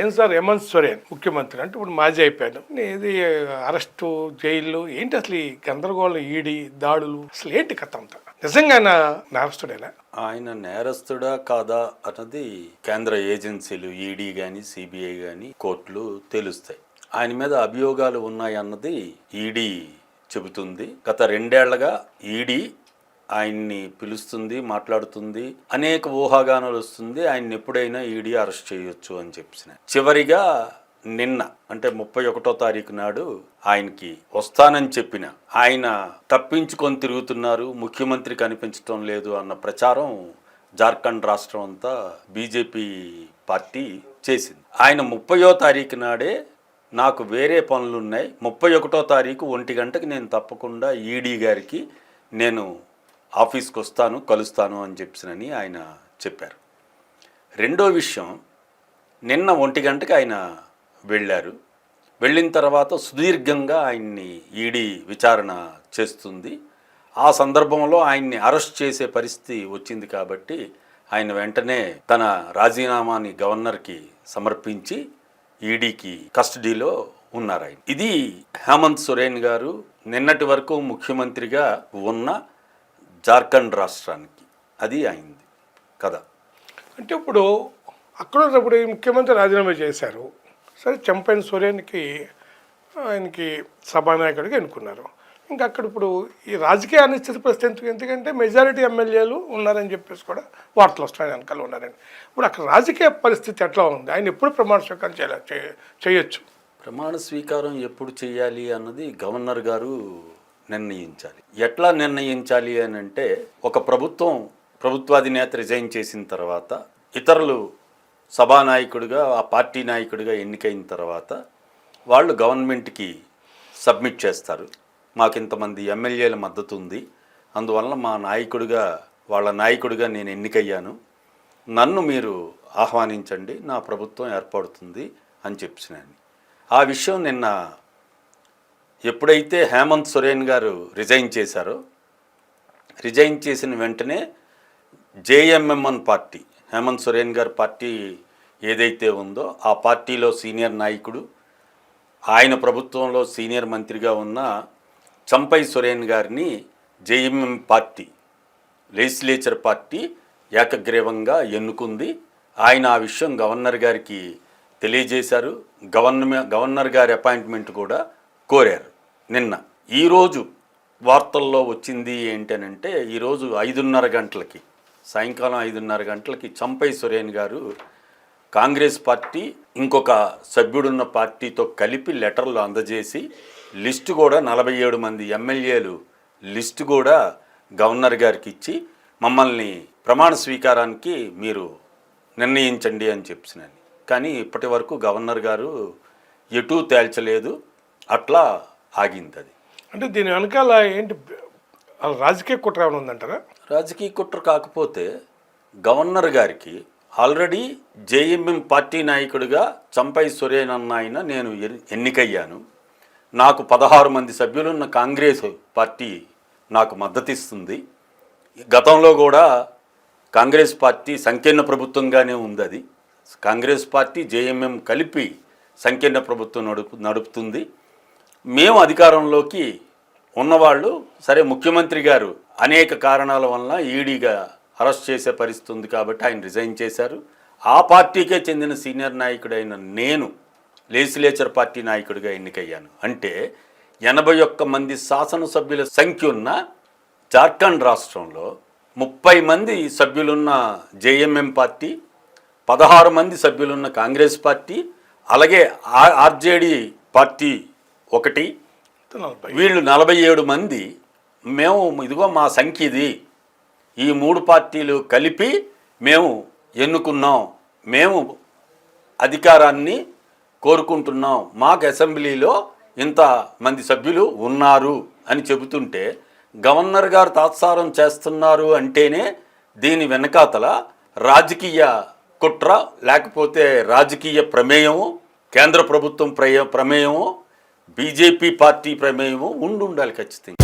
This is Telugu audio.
ఏం సార్ హేమంత్ సొరేన్ ముఖ్యమంత్రి అంటే ఇప్పుడు మాజీ అయిపోయాను ఇది అరెస్టు జైళ్ళు ఏంటి అసలు ఈ గందరగోళం ఈడి దాడులు? అసలు ఏంటి కథ అంతా? నిజంగా ఆయన నేరస్తుడేనా? ఆయన నేరస్తుడా కాదా అన్నది కేంద్ర ఏజెన్సీలు ఈడీ కానీ సిబిఐ కానీ కోర్టులు తెలుస్తాయి. ఆయన మీద అభియోగాలు ఉన్నాయన్నది ఈడీ చెబుతుంది. గత రెండేళ్ళగా ఈడీ ఆయన్ని పిలుస్తుంది మాట్లాడుతుంది అనేక ఊహాగానాలు వస్తుంది ఆయన్ని ఎప్పుడైనా ఈడీ అరెస్ట్ చేయొచ్చు అని చెప్పిన. చివరిగా నిన్న అంటే ముప్పై ఒకటో తారీఖు నాడు ఆయనకి వస్తానని చెప్పిన. ఆయన తప్పించుకొని తిరుగుతున్నారు ముఖ్యమంత్రి కనిపించడం లేదు అన్న ప్రచారం జార్ఖండ్ రాష్ట్రం అంతా బీజేపీ పార్టీ చేసింది. ఆయన ముప్పయో తారీఖు నాడే నాకు వేరే పనులున్నాయి. ముప్పై ఒకటో తారీఖు ఒంటి గంటకి నేను తప్పకుండా ఈడీ గారికి నేను ఆఫీస్కి వస్తాను కలుస్తాను అని చెప్పినని ఆయన చెప్పారు. రెండో విషయం నిన్న ఒంటి గంటకి ఆయన వెళ్ళారు. వెళ్ళిన తర్వాత సుదీర్ఘంగా ఆయన్ని ఈడీ విచారణ చేస్తుంది. ఆ సందర్భంలో ఆయన్ని అరెస్ట్ చేసే పరిస్థితి వచ్చింది కాబట్టి ఆయన వెంటనే తన రాజీనామాని గవర్నర్కి సమర్పించి ఈడీకి కస్టడీలో ఉన్నారు ఆయన. ఇది హేమంత్ సొరేన్ గారు నిన్నటి వరకు ముఖ్యమంత్రిగా ఉన్న జార్ఖండ్ రాష్ట్రానికి. అది అయింది కదా అంటే ఇప్పుడు అక్కడ ఉన్నప్పుడు ఈ ముఖ్యమంత్రి రాజీనామా చేశారు. సరే చంపైన సూర్యానికి ఆయనకి సభానాయకుడిగా ఎన్నుకున్నారు. ఇంకా అక్కడ ఇప్పుడు ఈ రాజకీయ అనిశ్చిత పరిస్థితి ఎందుకు? ఎందుకంటే మెజారిటీ ఎమ్మెల్యేలు ఉన్నారని చెప్పేసి కూడా వార్తలు వస్తున్నాయి వెనకాల ఉన్నారని. ఇప్పుడు అక్కడ రాజకీయ పరిస్థితి ఎట్లా ఉంది? ఆయన ఎప్పుడు ప్రమాణ స్వీకారం చేయాలి చేయ- చేయొచ్చు? ప్రమాణ స్వీకారం ఎప్పుడు చేయాలి అన్నది గవర్నర్ గారు నిర్ణయించాలి. ఎట్లా నిర్ణయించాలి అని అంటే ఒక ప్రభుత్వం ప్రభుత్వాధినేత రిజైన్ చేసిన తర్వాత ఇతరులు సభానాయకుడిగా ఆ పార్టీ నాయకుడిగా ఎన్నికైన తర్వాత వాళ్ళు గవర్నమెంట్కి సబ్మిట్ చేస్తారు. మాకు ఇంతమంది ఎమ్మెల్యేల మద్దతు ఉంది అందువల్ల మా నాయకుడిగా వాళ్ళ నాయకుడిగా నేను ఎన్నికయ్యాను. నన్ను మీరు ఆహ్వానించండి నా ప్రభుత్వం ఏర్పడుతుంది అని చెప్పినాను ఆ విషయం నిన్న ఎప్పుడైతే హేమంత్ సొరేన్ గారు రిజైన్ చేశారో రిజైన్ చేసిన వెంటనే జేఎంఎంఎన్ పార్టీ హేమంత్ సొరేన్ గారి పార్టీ ఏదైతే ఉందో ఆ పార్టీలో సీనియర్ నాయకుడు ఆయన ప్రభుత్వంలో సీనియర్ మంత్రిగా ఉన్న చంపై సొరేన్ గారిని జేఎంఎం పార్టీ లెజిస్లేచర్ పార్టీ ఏకగ్రీవంగా ఎన్నుకుంది. ఆయన ఆ విషయం గవర్నర్ గారికి తెలియజేశారు. గవర్నర్ గవర్నర్ గారి అపాయింట్మెంట్ కూడా కోరారు. నిన్న ఈరోజు వార్తల్లో వచ్చింది ఏంటనంటే ఈరోజు ఐదున్నర గంటలకి సాయంకాలం ఐదున్నర గంటలకి చంపై సురేన్ గారు కాంగ్రెస్ పార్టీ ఇంకొక సభ్యుడున్న పార్టీతో కలిపి లెటర్లు అందజేసి లిస్టు కూడా నలభై ఏడు మంది ఎమ్మెల్యేలు లిస్టు కూడా గవర్నర్ గారికి ఇచ్చి మమ్మల్ని ప్రమాణ స్వీకారానికి మీరు నిర్ణయించండి అని చెప్పినాను. కానీ ఇప్పటి వరకు గవర్నర్ గారు ఎటూ తేల్చలేదు. అట్లా ఆగింది అది అంటే దీని వెనకాల ఏంటి రాజకీయ కుట్ర ఏమైనా ఉందంటారా? రాజకీయ కుట్ర కాకపోతే గవర్నర్ గారికి ఆల్రెడీ జేఎంఎం పార్టీ నాయకుడిగా చంపై సురేన్ అన్న ఆయన నేను ఎన్- ఎన్నికయ్యాను. నాకు పదహారు మంది సభ్యులున్న కాంగ్రెస్ పార్టీ నాకు మద్దతిస్తుంది. గతంలో కూడా కాంగ్రెస్ పార్టీ సంకీర్ణ ప్రభుత్వంగానే ఉంది అది కాంగ్రెస్ పార్టీ జేఎంఎం కలిపి సంకీర్ణ ప్రభుత్వం నడుపు నడుపుతుంది. మేము అధికారంలోకి ఉన్నవాళ్ళు సరే ముఖ్యమంత్రి గారు అనేక కారణాల వలన ఈడీగా అరెస్ట్ చేసే పరిస్థితి ఉంది కాబట్టి ఆయన రిజైన్ చేశారు. ఆ పార్టీకే చెందిన సీనియర్ నాయకుడైన నేను లేసిలేచర్ పార్టీ నాయకుడిగా ఎన్నికయ్యాను. అంటే ఎనభై ఒక్క మంది శాసనసభ్యుల సంఖ్య ఉన్న జార్ఖండ్ రాష్ట్రంలో ముప్పై మంది సభ్యులున్న జేఎంఎం పార్టీ పదహారు మంది సభ్యులున్న కాంగ్రెస్ పార్టీ అలాగే ఆర్జేడీ పార్టీ ఒకటి వీళ్ళు నలభై ఏడు మంది మేము ఇదిగో మా సంఖ్య ఇది. ఈ మూడు పార్టీలు కలిపి మేము ఎన్నుకున్నాం. మేము అధికారాన్ని కోరుకుంటున్నాం. మాకు అసెంబ్లీలో ఇంత మంది సభ్యులు ఉన్నారు అని చెబుతుంటే గవర్నర్ గారు తాత్సారం చేస్తున్నారు అంటేనే దీని వెనకాతల రాజకీయ కుట్ర లేకపోతే రాజకీయ ప్రమేయము కేంద్ర ప్రభుత్వం ప్రమేయము బీజేపీ పార్టీ ప్రమేయము ఉండుండాలి ఖచ్చితంగా.